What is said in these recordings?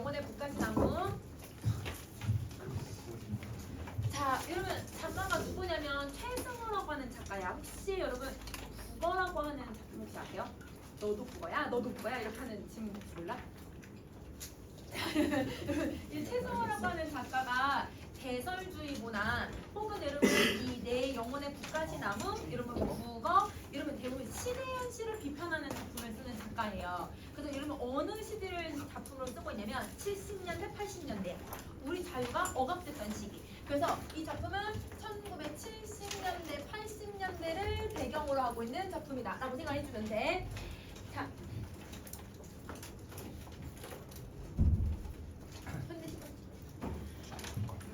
영혼의 북가시나무. 자, 여러분 작가가 누구냐면 최승호라고 하는 작가야. 혹시 여러분 국어라고 하는 작품 혹시 아세요? 너도 국어야? 너도 국어야? 이렇게 하는 질문 혹시 몰라? 이 최승호라고 하는 작가가 개설주의보나 혹은 여러분 이 내 영혼의 북가시나무 여러분 국어 여러분 대부분 시대 현실을 비판하는 작품을 쓰는 작가예요. 그래서 여러분 어느 시대를 작품으로 쓰고 있냐면 70년대 80년대 우리 자유가 억압됐던 시기. 그래서 이 작품은 1970년대 80년대를 배경으로 하고 있는 작품이다라고 생각해 주면 돼. 자. 손대시고.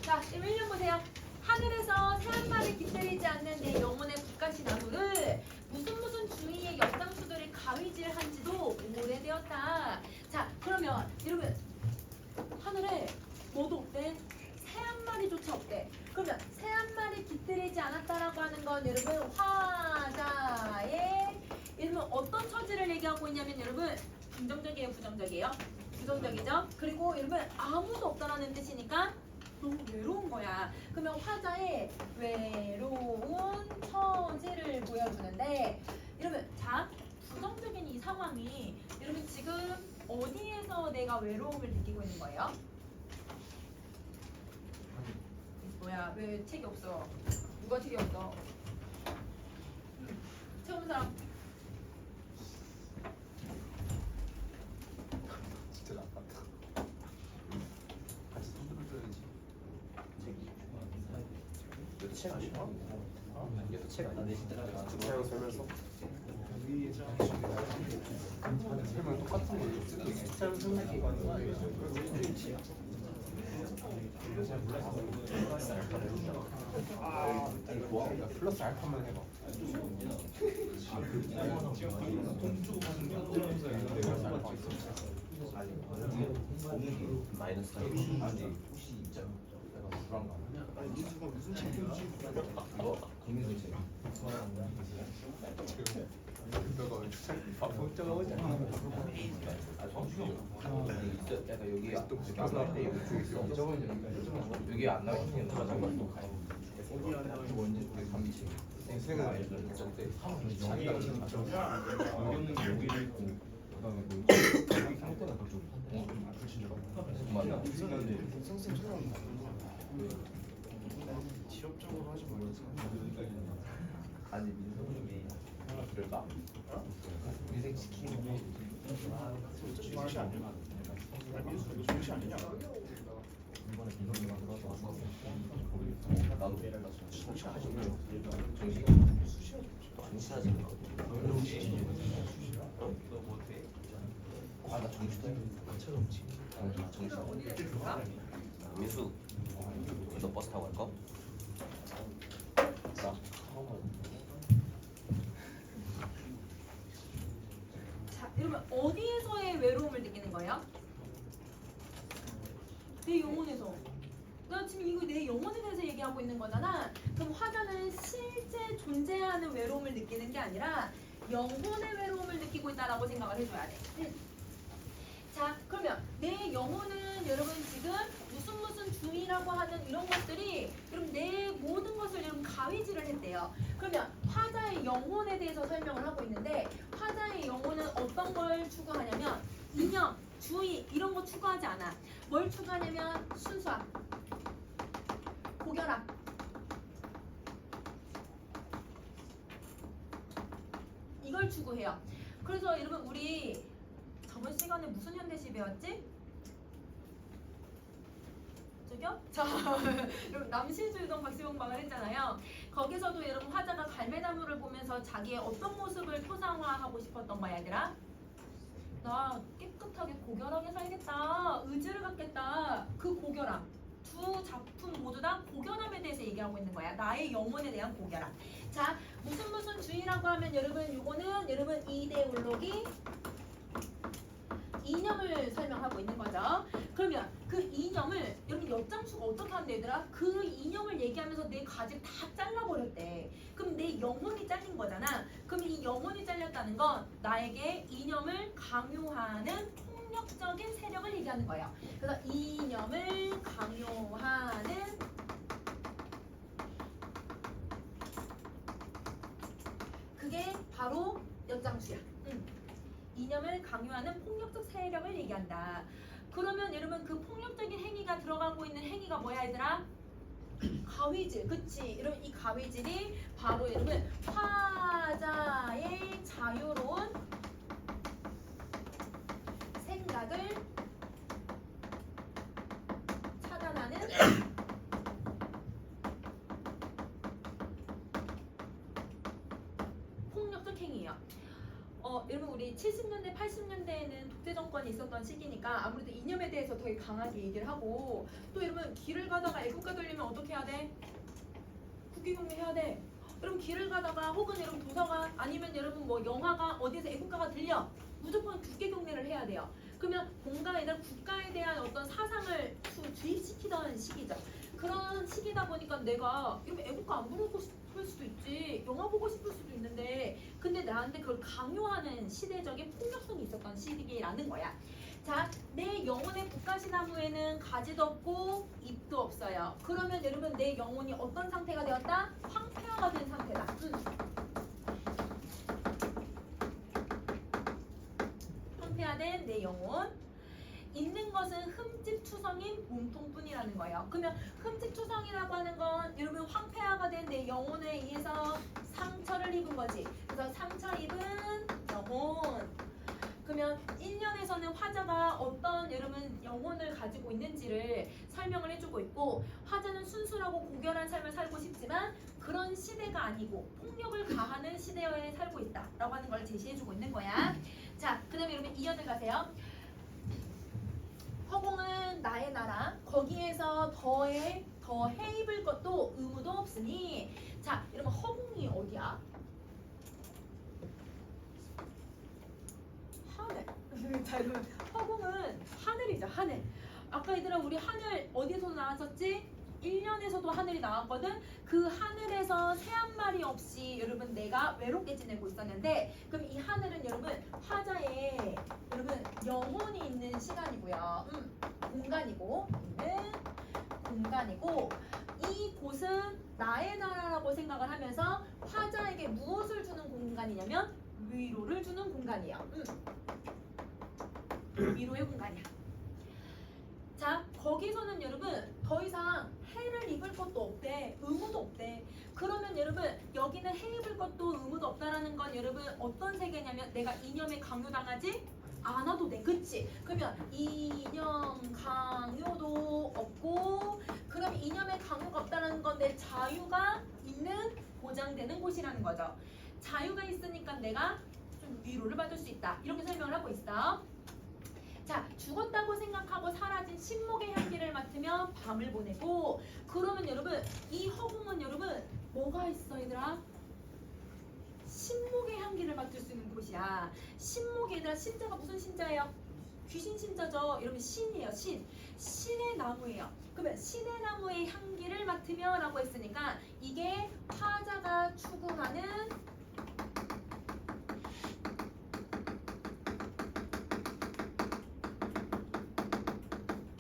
자, 지금 1년 보세요. 하늘에서 깃들이지 않는 내 영혼의 북가시 나무를 무슨 무슨 주위의 역장수들이 가위질한 지도 오래되었다. 자, 그러면 여러분 하늘에 뭐도 없대? 새 한 마리조차 없대. 그러면 새 한 마리 깃들이지 않았다라고 하는 건 여러분 화자의 여러분 어떤 처지를 얘기하고 있냐면 여러분 긍정적이에요, 부정적이에요? 부정적이죠? 그리고 여러분 아무도 없다라는 뜻이니까 너무 외로운 거야. 그러면 화자의 외로운 처지를 보여주는데 여러분 자 부정적인 이 상황이 여러분 지금 어디에서 내가 외로움을 느끼고 있는 거예요? 뭐야 왜 책이 없어? 누가 책이 없어? 음, 처음 사람 진짜 나빴다. 같이 두드려줘야지. 이것도 책 아니야? 책? 그냥 설명 똑같은 거게 그러니까 플러스 알파만 해봐. 마이너스? 아또 여기 안 나올 때 여기 안뭐 상태가 더좀 맞나? 지역적으로 하지 말고 아니 민성님이 그럴까? 위생시키는 정시 아니야? 정시 아니냐? 나도 정시 하지 정시 정시하지 아나 정시도 해 정시 정시 어디 됐을까? 민수 너 버스 타고 갈까? 나 자, 여러분 어디에서의 외로움을 느끼는 거예요? 내 영혼에서. 나 지금 이거 내 영혼에 대해서 얘기하고 있는 거잖아. 그럼 화자는 실제 존재하는 외로움을 느끼는 게 아니라 영혼의 외로움을 느끼고 있다라고 생각을 해줘야 돼. 응. 자, 그러면 내 영혼은 여러분 지금 중이라고 하는 이런 것들이 여러분 내 모든 것을 여러분 가위질을 했대요. 그러면 화자의 영혼에 대해서 설명을 하고 있는데 화자의 영혼은 어떤 걸 추구하냐면 이념, 주의 이런 거 추구하지 않아. 뭘 추구하냐면 순수함, 고결함. 이걸 추구해요. 그래서 여러분 우리 저번 시간에 무슨 현대시 배웠지? 저기요? 자, 여러분 남실주의동 박시봉 방을 했잖아요. 거기서도 여러분 화자가 갈매나무를 보면서 자기의 어떤 모습을 토상화하고 싶었던 거야, 얘들아? 나 깨끗하게 고결하게 살겠다. 의지를 갖겠다. 그 고결함. 두 작품 모두 다 고결함에 대해서 얘기하고 있는 거야. 나의 영혼에 대한 고결함. 자, 무슨 무슨 주의라고 하면 여러분 요거는 여러분 이데올로기 이념을 설명하고 있는 거죠. 그러면 그 이념을 옆장수가 어떻게 하는데 얘들아? 그 이념을 얘기하면서 내 가지를 다 잘라버렸대. 그럼 내 영혼이 잘린 거잖아. 그럼 이 영혼이 잘렸다는 건 나에게 이념을 강요하는 폭력적인 세력을 얘기하는 거예요. 그래서 이념을 강요하는 그게 바로 역장수야. 음. 이념을 강요하는 폭력적 세력을 얘기한다. 그러면 여러분 그 폭력적인 행위가 들어가고 있는 행위가 뭐야 얘들아? 가위질, 그치? 여러분 이 가위질이 바로 여러분 화자의 자유로운 생각을 차단하는 폭력적 행위예요. 어, 여러분 우리 70년대, 80년대에는 정권이 있었던 시기니까 아무래도 이념에 대해서 되게 강하게 얘기를 하고 또 여러분 길을 가다가 애국가 들리면 어떻게 해야 돼? 국기경례 해야 돼. 여러분 길을 가다가 혹은 여러분 도서관 아니면 여러분 뭐 영화가 어디에서 애국가가 들려 무조건 국기경례를 해야 돼요. 그러면 대한 국가에 대한 어떤 사상을 주- 주입시키던 시기죠. 보니까 내가 이렇게 애국가 안 부르고 싶을 수도 있지, 영화 보고 싶을 수도 있는데, 근데 나한테 그걸 강요하는 시대적인 폭력성이 있었던 시기라는 거야. 자, 내 영혼의 국가시나무에는 가지도 없고 잎도 없어요. 그러면 여러분 내 영혼이 어떤 상태가 되었다? 황폐화가 된 상태다. 음. 황폐화된 내 영혼. 있는 것은 흠집 투성인 몸통뿐이라는 거예요. 그러면 흠집 투성이라고 하는 건 여러분 황폐화가 된 내 영혼에 의해서 상처를 입은 거지. 그래서 상처 입은 영혼. 그러면 1년에서는 화자가 어떤 여러분 영혼을 가지고 있는지를 설명을 해주고 있고 화자는 순수하고 고결한 삶을 살고 싶지만 그런 시대가 아니고 폭력을 가하는 시대에 살고 있다라고 하는 걸 제시해주고 있는 거야. 자, 그 다음에 여러분 이연을 가세요. 허공은 나의 나라. 거기에서 더해 더 해 입을 것도 의무도 없으니. 자 여러분 허공이 어디야? 하늘. 자 여러분 허공은 하늘이죠 하늘. 아까 얘들아 우리 하늘 어디서 나왔었지? 1년에서도 하늘이 나왔거든? 그 하늘에서 새 한 마리 없이 여러분 내가 외롭게 지내고 있었는데 그럼 이 하늘은 여러분 화자의 여러분 영혼이 있는 시간이고요. 음, 공간이고 있는 공간이고 이 곳은 나의 나라라고 생각을 하면서 화자에게 무엇을 주는 공간이냐면 위로를 주는 공간이에요. 음. 위로의 공간이야. 자 거기서는 여러분 더 이상 해를 입을 것도 없대 의무도 없대. 그러면 여러분 여기는 해 입을 것도 의무도 없다라는 건 여러분 어떤 세계냐면 내가 이념에 강요당하지 않아도 돼. 그치? 그러면 이념 강요도 없고 그럼 이념에 강요가 없다는 건 내 자유가 있는 보장되는 곳이라는 거죠. 자유가 있으니까 내가 좀 위로를 받을 수 있다. 이렇게 설명을 하고 있어. 자, 죽었다고 생각하고 사라진 신목의 향기를 맡으며 밤을 보내고 그러면 여러분 이 허공은 여러분 뭐가 있어 얘들아? 신목의 향기를 맡을 수 있는 곳이야. 신목이 얘들아 신자가 무슨 신자예요? 귀신 신자죠. 여러분 신이에요. 신. 신의 나무예요. 그러면 신의 나무의 향기를 맡으며 라고 했으니까 이게 화자가 추구하는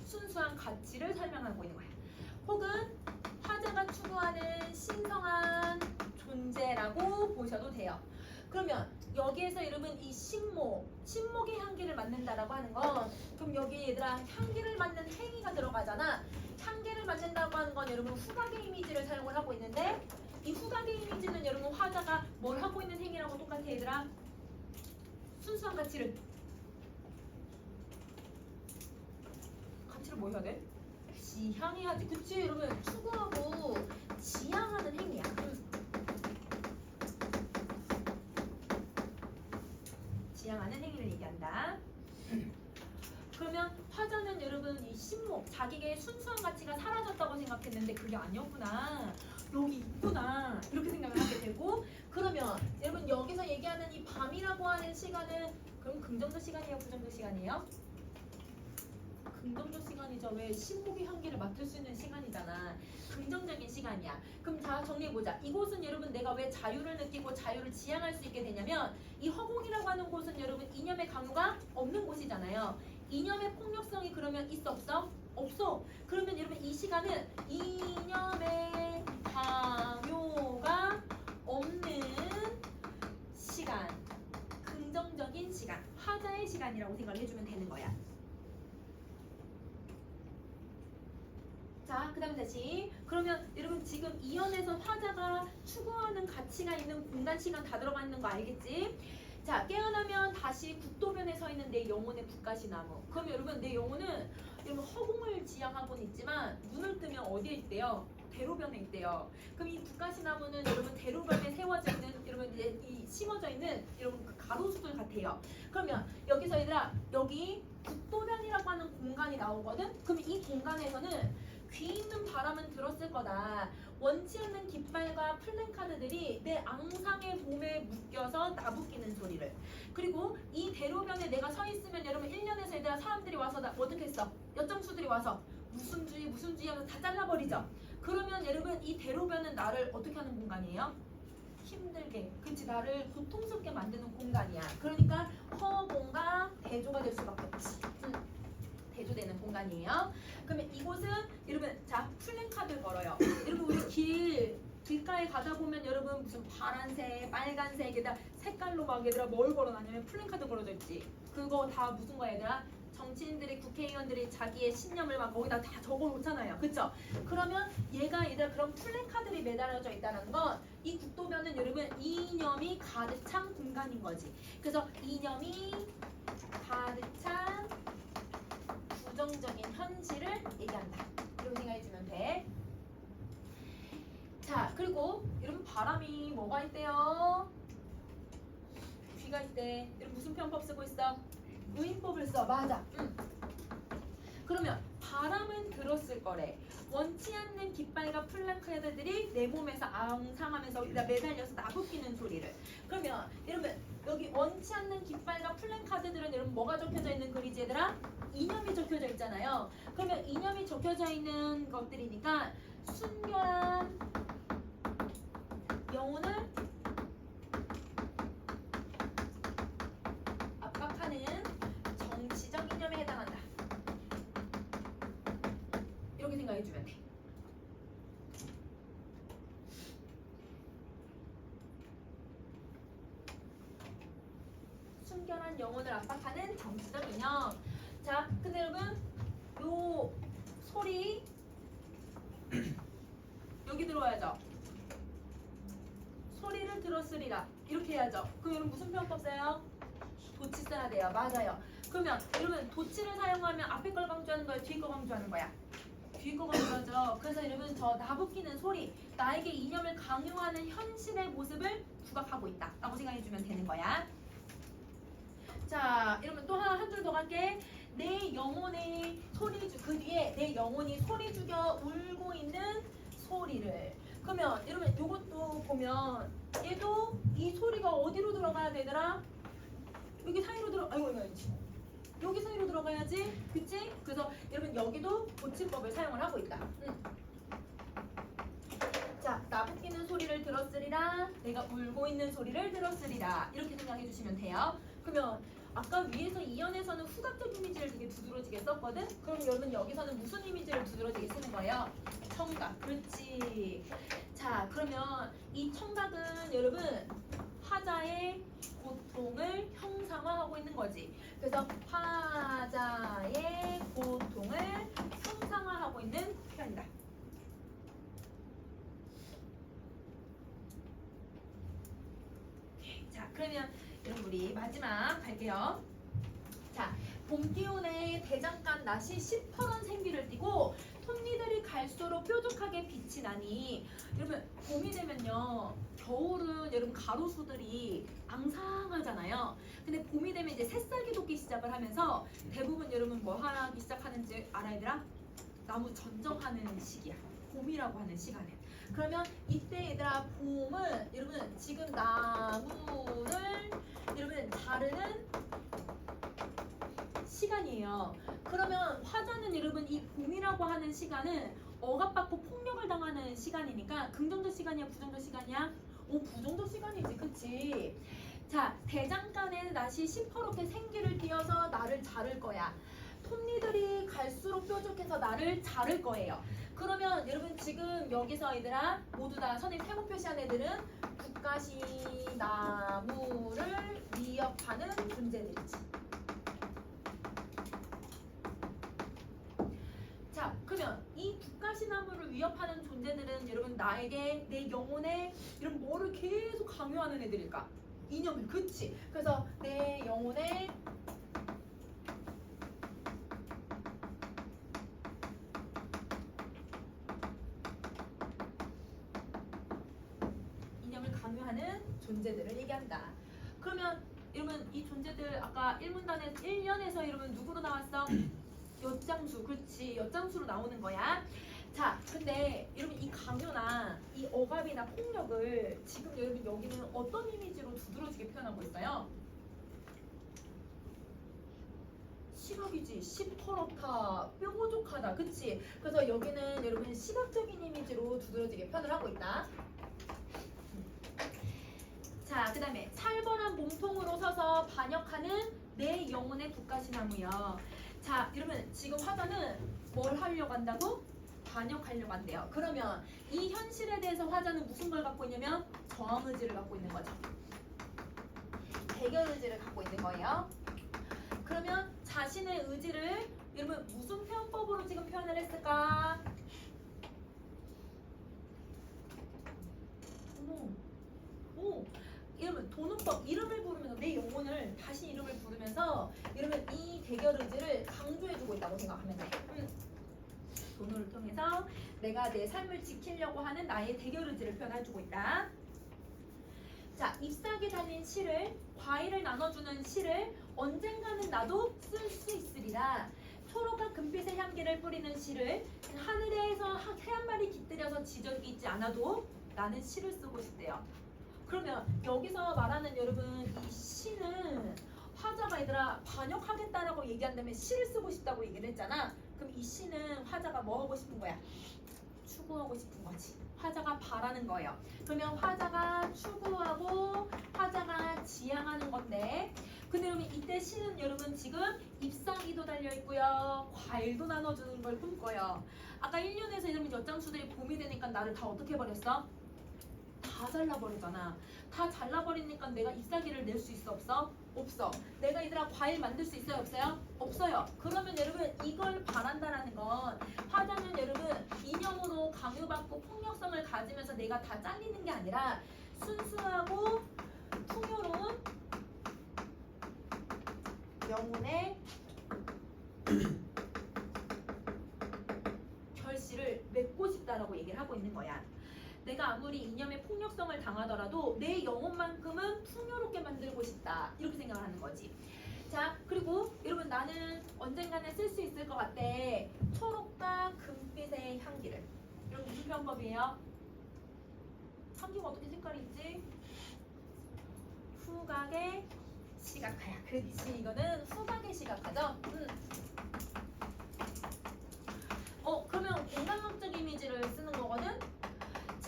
순수한 가치를 설명하고 있는. 혹은 화자가 추구하는 신성한 존재라고 보셔도 돼요. 그러면 여기에서 여러분 이 신목, 신목의 향기를 맡는다라고 하는 건 그럼 여기 얘들아 향기를 맡는 행위가 들어가잖아. 향기를 맡는다고 하는 건 여러분 후각의 이미지를 사용을 하고 있는데 이 후각의 이미지는 여러분 화자가 뭘 하고 있는 행위라고 똑같아 얘들아? 순수한 가치를 가치를 뭐 해야 돼? 지향해야지. 그치 여러분 추구하고 지향하는 행위야. 음. 지향하는 행위를 얘기한다. 그러면 화자는 여러분 이 신목 자기의 순수한 가치가 사라졌다고 생각했는데 그게 아니었구나. 여기 있구나. 이렇게 생각을 하게 되고 그러면 여러분 여기서 얘기하는 이 밤이라고 하는 시간은 그럼 긍정적 시간이에요, 부정적 시간이에요? 긍정적 시간이죠. 왜 신목의 향기를 맡을 수 있는 시간이잖아. 긍정적인 시간이야. 그럼 자 정리해보자. 이곳은 여러분 내가 왜 자유를 느끼고 자유를 지향할 수 있게 되냐면 이 허공이라고 하는 곳은 여러분 이념의 강요가 없는 곳이잖아요. 이념의 폭력성이 그러면 있어 없어? 없어. 그러면 여러분 이 시간은 이념의 강요가 없는 시간, 긍정적인 시간, 화자의 시간이라고 생각을 해주면 되는 거야. 자, 그 다음에 다시. 그러면 여러분 지금 이연에서 화자가 추구하는 가치가 있는 공간 시간 다 들어가 있는 거 알겠지? 자, 깨어나면 다시 국도변에 서 있는 내 영혼의 북가시 나무. 그럼 여러분 내 영혼은 여러분 허공을 지향하고는 있지만 눈을 뜨면 어디에 있대요? 대로변에 있대요. 그럼 이 북가시나무는 여러분 대로변에 세워져 있는 여러분 이제 이 심어져 있는 여러분 그 가로수들 같아요. 그러면 여기서 얘들아 여기 국도변이라고 하는 공간이 나오거든. 그럼 이 공간에서는 귀 있는 바람은 들었을 거다. 원치 않는 깃발과 플랜카드들이 내 앙상의 몸에 묶여서 나부끼는 소리를. 그리고 이 대로변에 내가 서 있으면 여러분 1년에서 얘들아 사람들이 와서 나 어떻게 했어? 여점수들이 와서 무슨 주의 무슨 주의 하면서 다 잘라버리죠. 그러면 여러분 이 대로변은 나를 어떻게 하는 공간이에요? 힘들게, 그렇지 나를 고통스럽게 만드는 공간이야. 그러니까 허공과 대조가 될 수밖에 없지. 응. 대조되는 공간이에요. 그러면 이곳은 여러분 자 플랜카드 걸어요. 여러분 우리 길 길가에 가다 보면 여러분 무슨 파란색, 빨간색에다 색깔로 막 얘들아 뭘 걸어놨냐면 플랜카드 걸어져 있지. 그거 다 무슨 거야 얘들아? 정치인들이 국회의원들이 자기의 신념을 막 거기다 다 적어 놓잖아요. 그쵸? 그러면 얘가 얘들아 그런 플랜카드들이 매달려져 있다는 건 이 국도변은 여러분 이념이 가득 찬 공간인 거지. 그래서 이념이 가득 찬 부정적인 현실을 얘기한다. 이렇게 생각해주면 돼. 자, 그리고 여러분 바람이 뭐가 있대요? 귀가 있대. 여러분 무슨 편법 쓰고 있어? 의인법을 써. 맞아. 응. 그러면 바람은 들었을 거래. 원치 않는 깃발과 플랜카드들이 내 몸에서 앙상하면서 매달려서 나부끼는 소리를. 그러면 여러분 여기 원치 않는 깃발과 플랜카드들은 여러분 뭐가 적혀져 있는 글이지 얘들아? 이념이 적혀져 있잖아요. 그러면 이념이 적혀져 있는 것들이니까 순결한 영혼을 압박하는 정치적 이념에 해당한다. 이렇게 생각해 주면 돼. 순결한 영혼을 압박하는 정치적 이념. 자, 근데 여러분 요 소리 여기 들어와야죠. 소리를 들었으리라 이렇게 해야죠. 표현법 써요? 도치 써야 돼요. 맞아요. 그러면 여러분 도치를 사용하면 앞에 걸 강조하는 거야, 뒤에 거 강조하는 거야? 뒤에 거 강조하죠. 그래서 여러분 저 나부끼는 소리, 나에게 이념을 강요하는 현실의 모습을 부각하고 있다라고 생각해주면 되는 거야. 자, 여러분 또 하나 한 줄 더 갈게. 내 영혼이 소리 주, 그 뒤에 내 영혼이 소리 죽여 울고 있는 소리를. 그러면 여러분 이것도 보면 얘도 이 소리가 어디로 들어가야 되더라? 여기 사이로 들어. 아이고 이거 아니지. 여기 사이로 들어가야지, 그치? 그래서 여러분 여기도 고치법을 사용을 하고 있다. 응. 자, 나부끼는 소리를 들었으리라, 내가 울고 있는 소리를 들었으리라 이렇게 생각해 주시면 돼요. 그러면 아까 위에서 이연에서는 후각적 이미지를 되게 두드러지게 썼거든? 그럼 여러분 여기서는 무슨 이미지를 두드러지게 쓰는 거예요? 청각, 그렇지. 자, 그러면 이 청각은 여러분 화자의 고통을 형상화하고 있는 거지. 그래서 화자의 고통을 형상화하고 있는 표현이다. 자, 그러면 여러분 우리 마지막 갈게요. 자, 봄 기운에 대장간 낫이 시퍼런 생기를 띠고 톱니들이 갈수록 뾰족하게 빛이 나니 여러분 봄이 되면요 겨울은 여러분 가로수들이 앙상하잖아요. 근데 봄이 되면 이제 새싹이 돋기 시작을 하면서 대부분 여러분 뭐 하기 시작하는지 알아 얘들아? 나무 전정하는 시기야. 봄이라고 하는 시간에. 그러면 이때 얘들아 봄은 여러분 지금 나무를 여러분 자르는 시간이에요. 그러면 화자는 여러분 이 봄이라고 하는 시간은 억압받고 폭력을 당하는 시간이니까 긍정적 시간이야 부정적 시간이야? 오 부정적 시간이지 그치? 자, 대장간에 낫이 시퍼렇게 생기를 띄어서 나를 자를 거야. 톱니들이 갈수록 뾰족해서 나를 자를 거예요. 그러면 여러분 지금 여기서 얘들아 모두 다 선생님 세모 표시한 애들은 국가시 나무를 위협하는 존재들이지. 자, 그러면 이 국가시나무를 위협하는 존재들은 여러분 나에게 내 영혼에 이런 뭐를 계속 강요하는 애들일까? 이념을, 그치? 그래서 내 영혼에 존재들을 얘기한다. 그러면 여러분 이 존재들 아까 1문단에 1년에서 여러분 누구로 나왔어? 엿장수. 그렇지 엿장수로 나오는 거야. 자 근데 여러분 이 강요나 이 억압이나 폭력을 지금 여러분 여기는 어떤 이미지로 두드러지게 표현하고 있어요? 시각이지. 시퍼렇다. 뾰족하다. 그치? 그래서 여기는 여러분 시각적인 이미지로 두드러지게 표현을 하고 있다 자, 그 다음에 살벌한 몸통으로 서서 반역하는 내 영혼의 국가시나무요. 자, 여러분 지금 화자는 뭘 하려고 한다고? 반역하려고 한대요. 그러면 이 현실에 대해서 화자는 무슨 걸 갖고 있냐면 저항 의지를 갖고 있는 거죠. 대결 의지를 갖고 있는 거예요. 그러면 자신의 의지를 여러분 무슨 표현법으로 지금 표현을 했을까? 어머, 오, 이러면 도는법 이름을 부르면서 내 영혼을 다시 이름을 부르면서 이러면 이 대결 의지를 강조해주고 있다고 생각하면 돼. 음. 돈을 통해서 내가 내 삶을 지키려고 하는 나의 대결 의지를 표현해주고 있다. 자, 잎사귀 달린 실을 과일을 나눠주는 실을 언젠가는 나도 쓸 수 있으리라. 초록과 금빛의 향기를 뿌리는 실을 하늘에서 새 한 마리 깃들여서 지적이 있지 않아도 나는 실을 쓰고 싶대요. 그러면 여기서 말하는 여러분 이 시는 화자가 얘들아 반역하겠다라고 얘기한다면 시를 쓰고 싶다고 얘기를 했잖아. 그럼 이 시는 화자가 뭐 하고 싶은 거야? 추구하고 싶은 거지. 화자가 바라는 거예요. 그러면 화자가 추구하고 화자가 지향하는 건데 근데 여러분 이때 시는 여러분 지금 잎사귀도 달려 있고요. 과일도 나눠주는 걸 꿈꿔요. 아까 1년에서 여러분 엿장수들이 봄이 되니까 나를 다 어떻게 버렸어? 다 잘라버리잖아. 다 잘라버리니까 내가 잎사귀를 낼 수 있어 없어? 없어. 내가 얘들아 과일 만들 수 있어요 없어요? 없어요. 그러면 여러분 이걸 바란다라는 건 화자는 여러분 이념으로 강요받고 폭력성을 가지면서 내가 다 잘리는 게 아니라 순수하고 풍요로운 영혼의 결실을 맺고 싶다라고 얘기를 하고 있는 거야. 내가 아무리 이념의 폭력성을 당하더라도 내 영혼만큼은 풍요롭게 만들고 싶다. 이렇게 생각을 하는 거지. 자, 그리고 여러분 나는 언젠가는 쓸 수 있을 것 같아. 초록과 금빛의 향기를. 여러분 무슨 방법이에요? 향기가 어떻게 색깔이 있지? 후각의 시각화야. 그렇지. 이거는 후각의 시각화죠. 음. 어, 그러면 공간학적 이미지를 쓰는 거거든?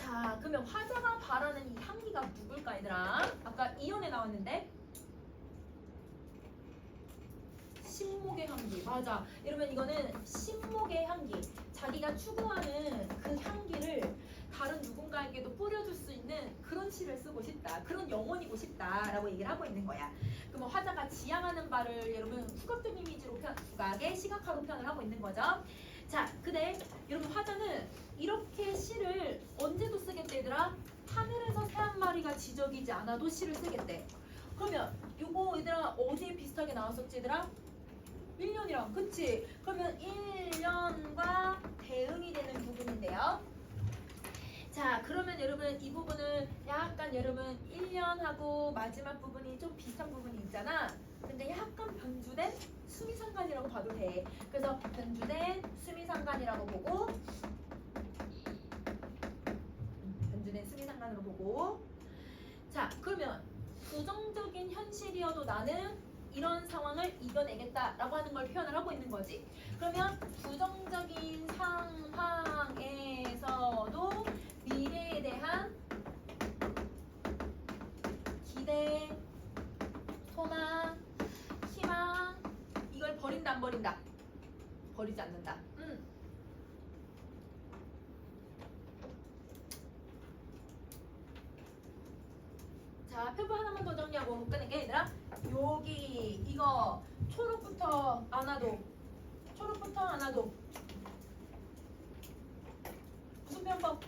자, 그러면 화자가 바라는 이 향기가 누굴까, 얘들아? 아까 이연에 나왔는데? 신목의 향기. 맞아. 이러면 이거는 신목의 향기. 자기가 추구하는 그 향기를 다른 누군가에게도 뿌려줄 수 있는 그런 시를 쓰고 싶다. 그런 영혼이고 싶다라고 얘기를 하고 있는 거야. 그러면 화자가 지향하는 바를 여러분 후각적 이미지로 표현, 후각의 시각화로 표현을 하고 있는 거죠. 자, 근데 여러분 화자는 이렇게 시를 언제도 쓰겠대 얘들아? 하늘에서 새 한 마리가 지적이지 않아도 시를 쓰겠대. 그러면 요거 얘들아 어디에 비슷하게 나왔었지 얘들아? 1년이랑 그치? 그러면 1년과 대응이 되는 부분인데요. 자 그러면 여러분 이 부분은 약간 여러분 1년하고 마지막 부분이 좀 비슷한 부분이 있잖아. 근데 약간 변주된 수미상관이라고 봐도 돼. 그래서 변주된 수미상관이라고 보고 수미상관으로 보고 자 그러면 부정적인 현실이어도 나는 이런 상황을 이겨내겠다라고 하는 걸 표현을 하고 있는 거지. 그러면 부정적인 상황에서도 미래에 대한 기대 소망, 희망 이걸 버린다 안 버린다? 버리지 않는다. 음. 자, 표부 하나만 더 정리하고 끝낼게 얘들아. 여기 이거 초록부터 안아도 초록부터 안아도 무슨 편법?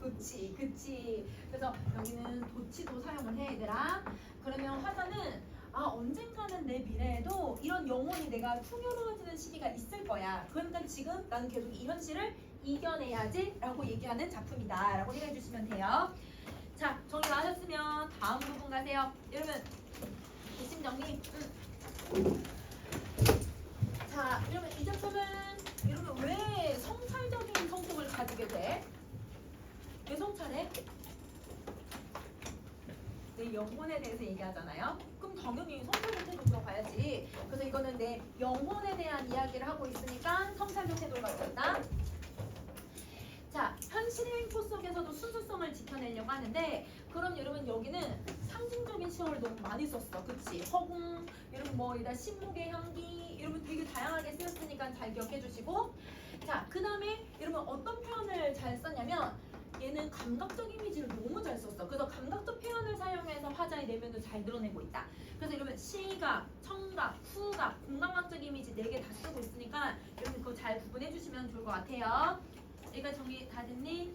그치 그치 그래서 여기는 도치도 사용을 해 얘들아 그러면 화자는 아 언젠가는 내 미래에도 이런 영혼이 내가 풍요로워지는 시기가 있을 거야 그러니까 지금 나는 계속 이 현실을 이겨내야지 라고 얘기하는 작품이다 라고 생각해 주시면 돼요 자 정리 하셨으면 다음 부분 가세요 여러분 대신 정리 음. 자 여러분 이 작품은 여러분 왜 성찰적인 성격을 가지게 돼? 왜 성찰해? 내 영혼에 대해서 얘기하잖아요. 그럼 당연히 성찰적 태도 들어가야지. 그래서 이거는 내 영혼에 대한 이야기를 하고 있으니까 성찰적 태도를 갖고 있다. 자, 현실의 횡포 속에서도 순수성을 지켜내려고 하는데 그럼 여러분 여기는 상징적인 시험을 너무 많이 썼어. 그치? 허공, 여러분 뭐 이다 신목의 향기 여러분 되게 다양하게 쓰였으니까 잘 기억해 주시고 자, 그 다음에 여러분 어떤 표현을 잘 썼냐면 얘는 감각적 이미지를 너무 잘 썼어. 그래서 감각적 표현을 사용해서 화자의 내면을 잘 드러내고 있다. 그래서 여러분 시각, 청각, 후각, 공감각적 이미지 네 개 다 쓰고 있으니까 여러분 그거 잘 구분해 주시면 좋을 것 같아요. 여기까지 정리 다 됐니?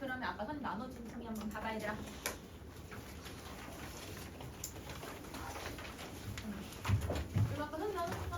그러면 아까 선 나눠준 종이 한번 봐봐 얘들아. 음. 그럼 아까 선 나눠준 거